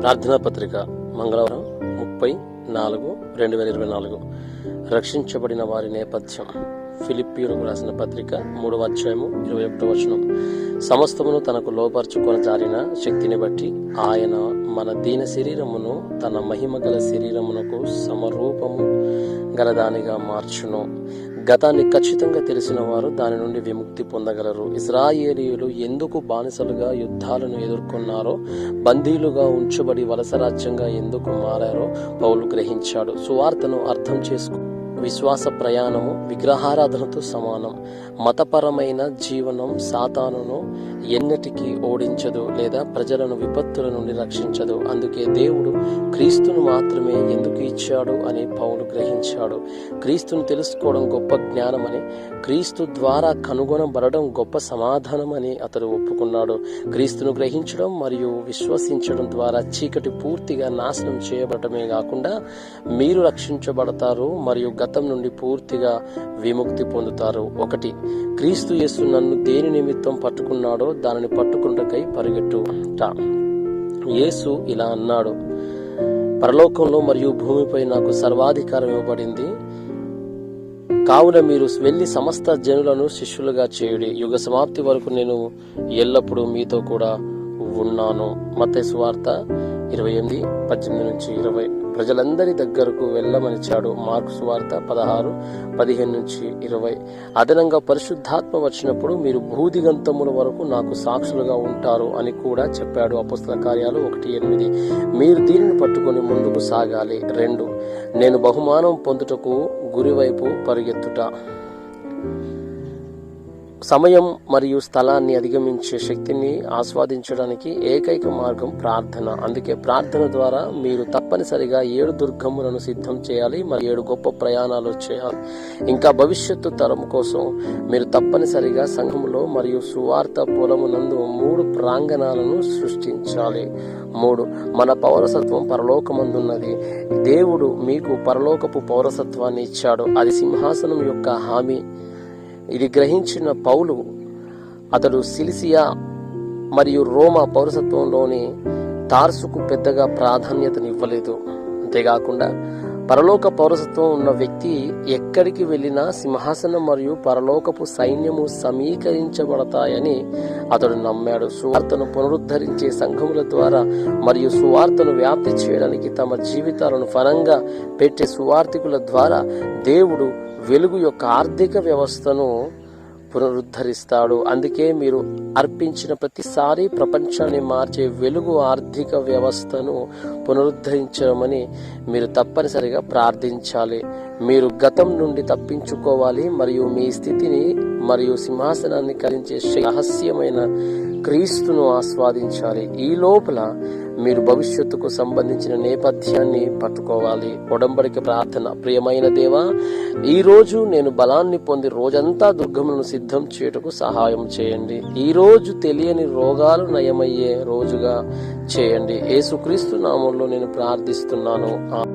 ప్రార్థనా పత్రిక మంగళవారం ముప్పై నాలుగు రెండు వేల ఇరవై నాలుగు. రక్షించబడిన వారి నేపథ్యం. ఫిలిప్పీలకు రాసిన పత్రిక మూడవ అధ్యాయము ఇరవై ఒకటో వచనం. సమస్తమును తనకు లోపరుచుకొని జారిన శక్తిని బట్టి ఆయన మన దీన శరీరమును తన మహిమ గల శరీరమునకు సమరూపము గలదానిగా మార్చును. గతాన్ని ఖచ్చితంగా తెలిసిన వారు దాని నుండి విముక్తి పొందగలరు. ఇస్రాయేలీయులు ఎందుకు బానిసలుగా యుద్ధాలను ఎదుర్కొన్నారో బందీలుగా ఉంచబడి వలస రాజ్యంగా ఎందుకు మారారో పౌలు గ్రహించాడు. సువార్తను అర్థం చేసుకు విశ్వాస ప్రయాణము విగ్రహారాధనతో సమానం. మతపరమైన జీవనం సాతానును ఎన్నటికీ ఓడించదు లేదా ప్రజలను విపత్తుల నుండి రక్షించదు. అందుకే దేవుడు క్రీస్తును మాత్రమే ఎందుకు ఇచ్చాడు అని పౌలు గ్రహించాడు. క్రీస్తును తెలుసుకోవడం గొప్ప జ్ఞానమని క్రీస్తు ద్వారా కనుగొనబడడం గొప్ప సమాధానమని అతడు ఒప్పుకున్నాడు. క్రీస్తును గ్రహించడం మరియు విశ్వసించడం ద్వారా చీకటి పూర్తిగా నాశనం చేయబడటమే కాకుండా మీరు రక్షించబడతారు మరియు గత నుండి పూర్తిగా విముక్తి పొందుతారు. ఒకటి క్రీస్తు యేసు నన్ను దేని నిమిత్తం పట్టుకున్నాడో దానిని పట్టుకుంటకై పరిగెట్టుట యేసు ఇలా అన్నాడు పరలోకంలో మరియు భూమిపై నాకు సర్వాధికారం ఇవ్వబడింది. కావున మీరు వెళ్ళి సమస్త జనులను శిష్యులుగా చేయుడి. యుగ సమాప్తి వరకు నేను ఎల్లప్పుడూ మీతో కూడా ఉన్నాను. మత వార్త ఇరవై ఎనిమిది పద్దెనిమిది నుంచి ఇరవై. ప్రజలందరి దగ్గరకు వెళ్ళమనిచ్చాడు మార్క్స్ వార్త పదహారు పదిహేను నుంచి ఇరవై. అదనంగా పరిశుద్ధాత్మ వచ్చినప్పుడు మీరు భూదిగంతముల వరకు నాకు సాక్షులుగా ఉంటారు అని కూడా చెప్పాడు అపుస్తల కార్యాలు ఒకటి ఎనిమిది. మీరు దీనిని పట్టుకొని ముందుకు సాగాలి. రెండు. నేను బహుమానం పొందుటకు గురివైపు పరిగెత్తుట. సమయం మరియు స్థలాన్ని అధిగమించే శక్తిని ఆస్వాదించడానికి ఏకైక మార్గం ప్రార్థన. అందుకే ప్రార్థన ద్వారా మీరు తప్పనిసరిగా ఏడు దుర్గములను సిద్ధం చేయాలి మరి ఏడు గొప్ప ప్రయాణాలు చేయాలి. ఇంకా భవిష్యత్తు తరం కోసం మీరు తప్పనిసరిగా సంఘములో మరియు సువార్త పొలమునందు మూడు ప్రాంగణాలను సృష్టించాలి. మూడు మన పౌరసత్వం పరలోకమందున్నది. దేవుడు మీకు పరలోకపు పౌరసత్వాన్ని ఇచ్చాడు. అది సింహాసనం యొక్క హామీ. ఇది గ్రహించిన పౌలు అతడు సిలిసియా మరియు రోమా పౌరసత్వంలోని తార్సుకు పెద్దగా ప్రాధాన్యతనివ్వలేదు. అంతేకాకుండా పరలోక పౌరసత్వం ఉన్న వ్యక్తి ఎక్కడికి వెళ్ళినా సింహాసనం మరియు పరలోకపు సైన్యము సమీకరించబడతాయని అతడు నమ్మాడు. సువార్తను పునరుద్ధరించే సంఘముల ద్వారా మరియు సువార్తను వ్యాప్తి చేయడానికి తమ జీవితాలను ఫలంగా పెట్టే సువార్థికుల ద్వారా దేవుడు వెలుగు యొక్క ఆర్థిక వ్యవస్థను పునరుద్ధరిస్తాడు. అందుకే మీరు అర్పించిన ప్రతిసారి ప్రపంచాన్ని మార్చే వెలుగు ఆర్థిక వ్యవస్థను పునరుద్ధరించమని మీరు తప్పనిసరిగా ప్రార్థించాలి. మీరు గతం నుండి తప్పించుకోవాలి మరియు మీ స్థితిని మరియు సింహాసనాన్ని కలిగించే రహస్యమైన క్రీస్తును ఆస్వాదించాలి. ఈ లోపల మీరు భవిష్యత్తుకు సంబంధించిన నేపథ్యాన్ని పట్టుకోవాలి. ఒడంబడికి ప్రార్థన. ప్రియమైన దేవా ఈ రోజు నేను బలాన్ని పొంది రోజంతా దుర్గములను సిద్ధం చేయుటకు సహాయం చేయండి. ఈ రోజు తెలియని రోగాలు నయమయ్యే రోజుగా చేయండి. యేసుక్రీస్తు నామంలో నేను ప్రార్థిస్తున్నాను.